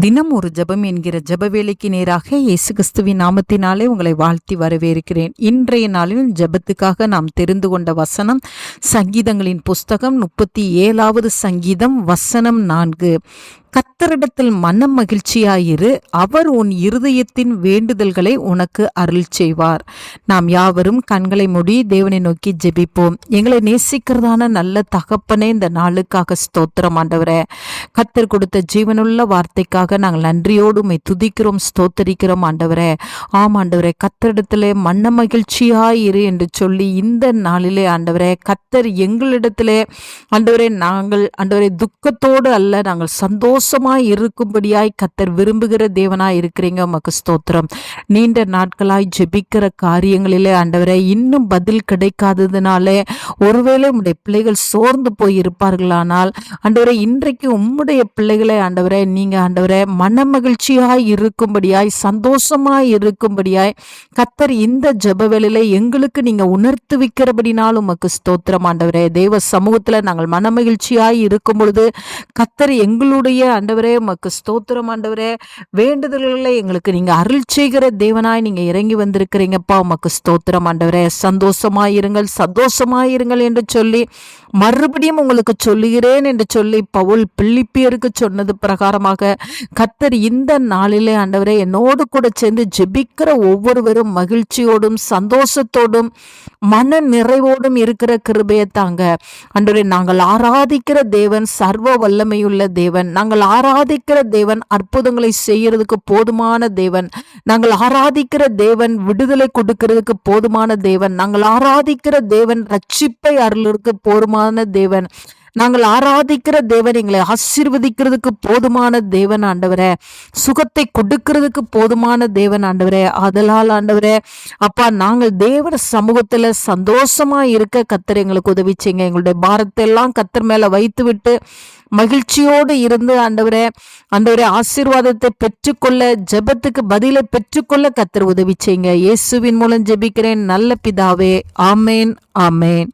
தினம் ஒரு ஜெபம் என்கிற ஜப வேலைக்கு நேராக இயேசு கிறிஸ்துவின் நாமத்தினாலே உங்களை வாழ்த்தி வரவேற்கிறேன். இன்றைய நாளில் ஜெபத்துக்காக நாம் தெரிந்து கொண்ட வசனம் சங்கீதங்களின் புஸ்தகம் முப்பத்தி ஏழாவது சங்கீதம் வசனம் நான்கு. கத்தரிடத்தில் மனம் மகிழ்ச்சியாயிரு. அவர் உன் இருதயத்தின் வேண்டுதல்களை உனக்கு அருள் செய்வார் நாம் யாவரும் கண்களை மூடி தேவனை நோக்கி ஜெபிப்போம். எங்களை நேசிக்கிறதான நல்ல தகப்பனே இந்த நாளுக்காக ஸ்தோத்திரம் ஆண்டவரே. கத்தர் கொடுத்த ஜீவனுள்ள வார்த்தைக்காக நாங்கள் நன்றியோடு உண்மை துதிக்கிறோம் ஸ்தோத்தரிக்கிறோம் ஆண்டவரே. ஆம் ஆண்டவரே கத்தரிடத்திலே மன்ன மகிழ்ச்சியாயிரு என்று சொல்லி இந்த நாளிலே ஆண்டவரே கத்தர் எங்களிடத்திலே ஆண்டவரே நாங்கள் ஆண்டவரே துக்கத்தோடு அல்ல நாங்கள் சந்தோஷம் சந்தோஷமாய் இருக்கும்படியாய் கத்தர் விரும்புகிற தேவனாய் இருக்கிறீங்க. உமக்கு ஸ்தோத்திரம். நீண்ட நாட்களாய் ஜெபிக்கிற காரியங்களிலே ஆண்டவரே இன்னும் பதில் கிடைக்காததுனாலே ஒருவேளை உம்முடைய பிள்ளைகள் சோர்ந்து போய் இருப்பார்களானால் ஆண்டவரே இன்றைக்கு உம்முடைய பிள்ளைகளை ஆண்டவரே நீங்க ஆண்டவரே மன மகிழ்ச்சியாய் இருக்கும்படியாய் சந்தோஷமாய் இருக்கும்படியாய் கத்தர் இந்த ஜப வேலையில எங்களுக்கு நீங்க உணர்த்து வைக்கிறபடினாலும் உமக்கு ஸ்தோத்திரம் ஆண்டவரே. தேவ சமூகத்துல நாங்கள் மன மகிழ்ச்சியாய் இருக்கும் பொழுது கத்தர் எங்களுடைய ஆண்டவரே உமக்கு ஸ்தோத்திரம் ஆண்டவரே. வேண்டுதல்களை எங்களுக்கு நீங்க அருள் செய்கிற தேவனாய் நீங்க இறங்கி வந்திருக்கிறீங்கப்பா. உமக்கு ஸ்தோத்திரம் ஆண்டவரே. சந்தோஷமாயிருங்கள் சந்தோஷமாயிருங்கள் என்று சொல்லி மறுபடியும் உங்களுக்கு சொல்லுகிறேன் என்று சொல்லி பவுல் பிள்ளிப்பியருக்கு சொன்னது பிரகாரமாக கத்தர் இந்த நாளிலே ஆண்டவரே என்னோடு கூட சேர்ந்து ஜெபிக்கிற ஒவ்வொருவரும் மகிழ்ச்சியோடும் சந்தோஷத்தோடும் மன நிறைவோடும் இருக்கிற கிருபையை தாங்க. ஆண்டவரே நாங்கள் ஆராதிக்கிற தேவன் சர்வ வல்லமையுள்ள தேவன். நாங்கள் ஆராதிக்கிற தேவன் அற்புதங்களை செய்யறதுக்கு போதுமான தேவன். நாங்கள் ஆராதிக்கிற தேவன் விடுதலை கொடுக்கிறதுக்கு போதுமான தேவன். நாங்கள் ஆராதிக்கிற தேவன் ரட்சிப்பை அருளுக்கு போதுமான தேவன். நாங்கள் ஆராதிக்கிற தேவன் எங்களை ஆசீர்வதிக்கிறதுக்கு போதுமான தேவன் ஆண்டவரே. சுகத்தை கொடுக்கிறதுக்கு போதுமான தேவன் ஆண்டவரே. அதலால் ஆண்டவரே அப்பா நாங்கள் தேவன சமூகத்தில் சந்தோஷமா இருக்க கத்தர் எங்களுக்கு உதவி செய்யுங்க. எங்களுடைய பாரத்தை எல்லாம் கத்தர் மேல வைத்து விட்டு மகிழ்ச்சியோடு இருந்து ஆண்டவரே ஆண்டவரே ஆசீர்வாதத்தை பெற்றுக்கொள்ள ஜெபத்துக்கு பதிலை பெற்றுக்கொள்ள கத்தர் உதவி செய்யுங்க. இயேசுவின் மூலம் ஜெபிக்கிறேன். நல்ல பிதாவே ஆமேன் ஆமேன்.